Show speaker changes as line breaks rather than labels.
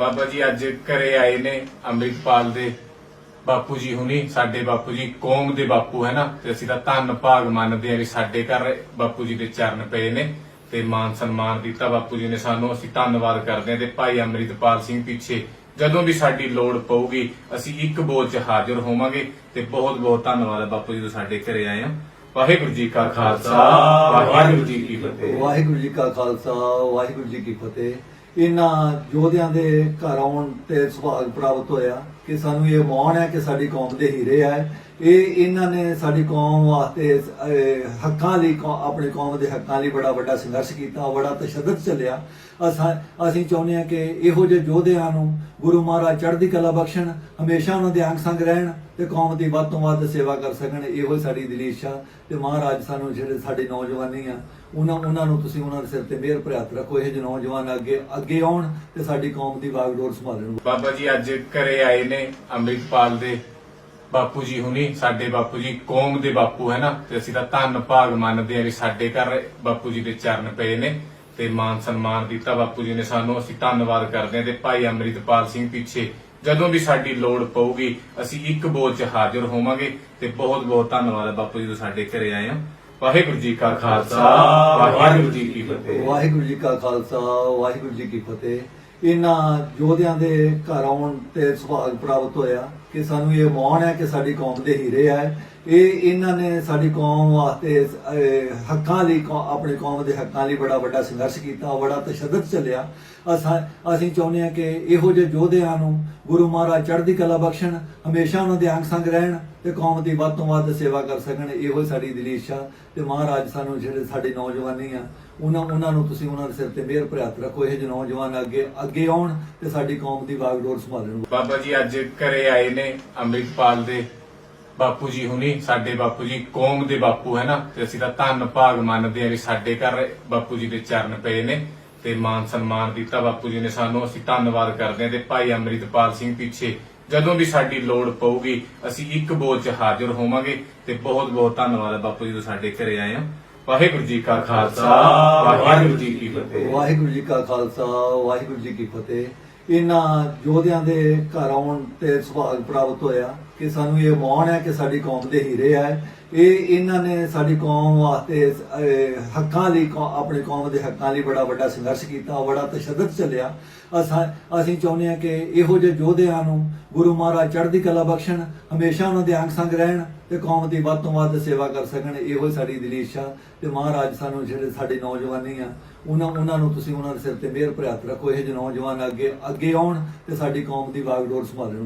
ਬਾਬਾ ਜੀ ਅੱਜ ਘਰੇ ਆਏ ਨੇ ਅੰਮ੍ਰਿਤਪਾਲ ਦੇ ਬਾਪੂ ਜੀ ਹੁਣੀ, ਸਾਡੇ ਬਾਪੂ ਜੀ ਕੌਮ ਦੇ ਬਾਪੂ ਹੈ ਨਾ, ਤੇ ਅਸੀਂ ਤਾਂ ਧੰਨ ਭਾਗ ਮੰਨਦੇ ਆ ਵੀ ਸਾਡੇ ਘਰ ਬਾਪੂ ਜੀ ਦੇ ਚਰਨ ਪਏ ਨੇ, ਤੇ ਮਾਨ ਸਨਮਾਨ ਦਿੱਤਾ ਬਾਪੂ ਜੀ ਨੇ ਸਾਨੂੰ, ਅਸੀਂ ਧੰਨਵਾਦ ਕਰਦੇ ਆ ਤੇ ਭਾਈ ਅੰਮ੍ਰਿਤਪਾਲ ਸਿੰਘ ਪਿੱਛੇ ਜਦੋਂ ਵੀ ਸਾਡੀ ਲੋੜ ਪਊਗੀ, ਅਸੀਂ ਇੱਕ ਬੋਲ 'ਚ ਹਾਜ਼ਰ ਹੋਵਾਂਗੇ, ਤੇ ਬਹੁਤ ਬਹੁਤ ਧੰਨਵਾਦ ਬਾਪੂ ਜੀ ਤੋਂ ਸਾਡੇ ਘਰੇ ਆਏ ਆ ਵਾਹਿਗੁਰੂ ਜੀ ਕਾ ਖਾਲਸਾ, ਵਾਹਿਗੁਰੂ ਜੀ ਕੀ ਫਤਿਹ।
ਵਾਹਿਗੁਰੂ ਜੀ ਕਾ ਖਾਲਸਾ, ਵਾਹਿਗੁਰੂ ਜੀ ਕੀ ਫਤਿਹ। ਇਹਨਾਂ ਯੋਧਿਆਂ ਦੇ ਘਰ ਆਉਣ ਤੇ ਸੁਭਾਗ ਪ੍ਰਾਪਤ ਹੋਇਆ। ਕਿ ਸਾਨੂੰ ਇਹ ਮਾਣ ਹੈ ਕਿ ਸਾਡੀ ਕੌਮ ਦੇ ਹੀਰੇ ਆ ਇਹ ਇਹਨਾਂ ਨੇ ਸਾਡੀ ਕੌਮ ਵਾਸਤੇ ਹੱਕਾਂ ਲਈ ਆਪਣੇ ਕੌਮ ਦੇ ਹੱਕਾਂ ਲਈ ਬੜਾ ਵੱਡਾ ਸੰਘਰਸ਼ ਕੀਤਾ, ਬੜਾ ਤਸ਼ੱਦਦ ਚੱਲਿਆ। ਅਸੀਂ ਚਾਹੁੰਦੇ ਹਾਂ ਕਿ ਇਹੋ ਜਿਹੇ ਯੋਧਿਆਂ ਨੂੰ ਗੁਰੂ ਮਹਾਰਾਜ ਚੜ੍ਹਦੀ ਕਲਾ ਬਖਸ਼ਣ, ਹਮੇਸ਼ਾ ਉਹਨਾਂ ਦੇ ਅੰਗ ਸੰਗ ਰਹਿਣ ਤੇ ਕੌਮ ਦੀ ਵੱਧ ਤੋਂ ਵੱਧ ਸੇਵਾ ਕਰ ਸਕਣ। ਇਹੋ ਹੀ ਸਾਡੀ ਦਿਲੀ ਇੱਛਾ ਤੇ ਮਹਾਰਾਜ ਸਾਨੂੰ ਜਿਹੜੇ ਸਾਡੇ ਨੌਜਵਾਨੀ ਆ, ਉਹਨਾਂ ਉਹਨਾਂ ਨੂੰ ਤੁਸੀਂ ਉਹਨਾਂ ਦੇ ਸਿਰ ਤੇ ਮਿਹਰ ਭਰਿਆ ਰੱਖੋ। ਇਹ ਜਿਹੇ ਨੌਜਵਾਨ ਅੱਗੇ ਅੱਗੇ ਆਉਣ ਤੇ ਸਾਡੀ ਕੌਮ ਦੀ ਵਾਗਡੋਰ ਸੰਭਾਲਣ।
ਬਾਬਾ ਜੀ, ਅੱਜ ਘਰੇ ਆਏ ਨੇ। ਅੰਮ੍ਰਿਤਪਾਲ ਦੇ ਬਾਪੂ ਜੀ ਹੁਣੀ ਸਾਡੇ ਬਾਪੂ ਜੀ ਕੌਮ ਦੇ ਬਾਪੂ ਹੈ ਨਾ ਤੇ ਅਸੀਂ ਤਾਂ ਧੰਨ ਭਾਗ ਮੰਨਦੇ ਆ ਵੀ ਸਾਡੇ ਘਰ ਬਾਪੂ ਜੀ ਦੇ ਚਰਨ ਪਏ ਨੇ ਤੇ ਮਾਨ ਸਨਮਾਨ ਦਿੱਤਾ ਬਾਪੂ ਜੀ ਨੇ ਸਾਨੂੰ ਅਸੀਂ ਧੰਨਵਾਦ ਕਰਦੇ ਹਾਂ ਤੇ ਭਾਈ ਅੰਮ੍ਰਿਤਪਾਲ ਸਿੰਘ ਪਿੱਛੇ ਜਦੋਂ ਵੀ ਸਾਡੀ ਲੋੜ ਪਊਗੀ ਅਸੀਂ ਇੱਕ ਬੋਲ 'ਚ ਹਾਜ਼ਰ ਹੋਵਾਂਗੇ ਤੇ ਬਹੁਤ ਬਹੁਤ ਧੰਨਵਾਦ ਹੈ ਬਾਪੂ ਜੀ ਤੋਂ ਸਾਡੇ ਘਰੇ ਆਏ ਆ ਵਾਹਿਗੁਰੂ ਜੀ ਕਾ ਖਾਲਸਾ ਵਾਹਿਗੁਰੂ ਜੀ ਕੀ ਫਤਿਹ।
ਵਾਹਿਗੁਰੂ ਜੀ ਕਾ ਖਾਲਸਾ ਵਾਹਿਗੁਰੂ ਜੀ ਕੀ ਫਤਿਹ। ਇਹਨਾਂ ਯੋਧਿਆਂ ਦੇ ਘਰ ਆਉਣ ਤੇ ਸੁਭਾਗ ਪ੍ਰਾਪਤ ਹੋਇਆ ਕਿ ਸਾਨੂੰ ਇਹ ਮਾਣ ਹੈ ਕਿ ਸਾਡੀ ਕੌਮ ਦੇ ਹੀਰੇ ਹੈ ਇਹ ਇਹਨਾਂ ਨੇ ਸਾਡੀ ਕੌਮ ਵਾਸਤੇ ਹੱਕਾਂ ਲਈ ਆਪਣੇ ਕੌਮ ਦੇ ਹੱਕਾਂ ਲਈ ਬੜਾ ਵੱਡਾ ਸੰਘਰਸ਼ ਕੀਤਾ, ਬੜਾ ਤਸ਼ੱਦਦ ਚੱਲਿਆ। ਅਸੀਂ ਚਾਹੁੰਦੇ ਹਾਂ ਕਿ ਇਹੋ ਜਿਹੇ ਯੋਧਿਆਂ ਨੂੰ ਗੁਰੂ ਮਹਾਰਾਜ ਚੜ੍ਹਦੀ ਕਲਾ ਬਖਸ਼ਣ, ਹਮੇਸ਼ਾ ਉਹਨਾਂ ਦੇ ਅੰਗ ਸੰਗ ਰਹਿਣ ਤੇ ਕੌਮ ਦੀ ਵੱਧ ਤੋਂ ਵੱਧ ਸੇਵਾ ਕਰ ਸਕਣ। ਇਹੋ ਸਾਡੀ ਦਿਲੀਸ਼ਾ ਤੇ ਮਹਾਰਾਜ ਸਾਨੂੰ ਜਿਹੜੇ ਸਾਡੇ ਨੌਜਵਾਨੀ ਆ, ਉਹਨਾਂ ਉਹਨਾਂ ਨੂੰ ਤੁਸੀਂ ਉਹਨਾਂ ਦੇ ਸਿਰ ਤੇ ਮਿਹਰ ਭਰਿਆ ਰੱਖੋ। ਇਹ ਜਿਹੇ ਨੌਜਵਾਨ ਅੱਗੇ ਅੱਗੇ ਆਉਣ ਤੇ ਸਾਡੀ ਕੌਮ ਦੀ ਬਾਗਡੋਰ ਸੰਭਾਲਣ।
ਬਾਬਾ ਜੀ ਅੱਜ ਘਰੇ ਆਏ ਨੇ ਅੰਮ੍ਰਿਤਪਾਲ ਦੇ। ਬਾਪੂ ਜੀ ਹੁਣੀ, ਸਾਡੇ ਬਾਪੂ ਜੀ ਕੌਮ ਦੇ ਬਾਪੂ ਹੈ ਨਾ, ਤੇ ਅਸੀਂ ਤਾਂ ਧੰਨ ਭਾਗ ਮੰਨਦੇ ਆ ਵੀ ਸਾਡੇ ਘਰ ਬਾਪੂ ਜੀ ਦੇ ਚਰਨ ਪਏ ਨੇ, ਤੇ ਮਾਨ ਸਨਮਾਨ ਦਿੱਤਾ ਬਾਪੂ ਜੀ ਨੇ ਸਾਨੂੰ, ਅਸੀਂ ਧੰਨਵਾਦ ਕਰਦੇ ਹਾਂ ਤੇ ਭਾਈ ਅੰਮ੍ਰਿਤਪਾਲ ਸਿੰਘ ਪਿੱਛੇ, ਜਦੋਂ ਵੀ ਸਾਡੀ ਲੋੜ ਪਊਗੀ, ਅਸੀਂ ਇੱਕ ਬੋਲ 'ਚ ਹਾਜ਼ਰ ਹੋਵਾਂਗੇ, ਤੇ ਬਹੁਤ ਬਹੁਤ ਧੰਨਵਾਦ ਹੈ ਬਾਪੂ ਜੀ ਤੋਂ ਸਾਡੇ ਘਰੇ ਆਏ ਆ ਵਾਹਿਗੁਰੂ ਜੀ ਕਾ ਖਾਲਸਾ, ਵਾਹਿਗੁਰੂ ਜੀ ਕੀ ਫਤਿਹ।
ਵਾਹਿਗੁਰੂ ਜੀ ਕਾ ਖਾਲਸਾ, ਵਾਹਿਗੁਰੂ ਜੀ ਕੀ ਫਤਿਹ। ਇਹਨਾਂ ਯੋਧਿਆਂ ਦੇ ਘਰ ਆਉਣ ਤੇ ਸੁਭਾਗ ਪ੍ਰਾਪਤ ਹੋਇਆ। ਕਿ ਸਾਨੂੰ ਇਹ ਮਾਣ ਹੈ ਕਿ ਸਾਡੀ ਕੌਮ ਦੇ ਹੀਰੇ ਆ। ਇਹ ਇਹਨਾਂ ਨੇ ਸਾਡੀ ਕੌਮ ਵਾਸਤੇ ਹੱਕਾਂ ਲਈ ਕੌ- ਆਪਣੀ ਕੌਮ ਦੇ ਹੱਕਾਂ ਲਈ ਬੜਾ ਵੱਡਾ ਸੰਘਰਸ਼ ਕੀਤਾ, ਬੜਾ ਤਸ਼ੱਦਦ ਚੱਲਿਆ। ਅਸਾਂ, ਅਸੀਂ ਚਾਹੁੰਦੇ ਹਾਂ ਕਿ ਇਹੋ ਜਿਹੇ ਯੋਧਿਆਂ ਨੂੰ ਗੁਰੂ ਮਹਾਰਾਜ ਚੜ੍ਹਦੀ ਕਲਾ ਬਖਸ਼ਣ, ਹਮੇਸ਼ਾ ਉਹਨਾਂ ਦੇ ਅੰਗ ਸੰਗ ਰਹਿਣ ਤੇ ਕੌਮ ਦੀ ਵੱਧ ਤੋਂ ਵੱਧ ਸੇਵਾ ਕਰ ਸਕਣ। ਇਹੋ ਹੀ ਸਾਡੀ ਦਿਲੀ ਇੱਛਾ ਤੇ ਮਹਾਰਾਜ ਸਾਨੂੰ ਜਿਹੜੇ ਸਾਡੇ ਨੌਜਵਾਨੀ ਆ, ਉਹਨਾਂ ਉਹਨਾਂ ਨੂੰ ਤੁਸੀਂ ਉਹਨਾਂ ਦੇ ਸਿਰ ਤੇ ਮਿਹਰ ਭਰਿਆ ਰੱਖੋ। ਇਹ ਜਿਹੇ ਨੌਜਵਾਨ ਅੱਗੇ ਅੱਗੇ ਆਉਣ ਤੇ ਸਾਡੀ ਕੌਮ ਦੀ ਵਾਗਡੋਰ ਸੰਭਾਲਣ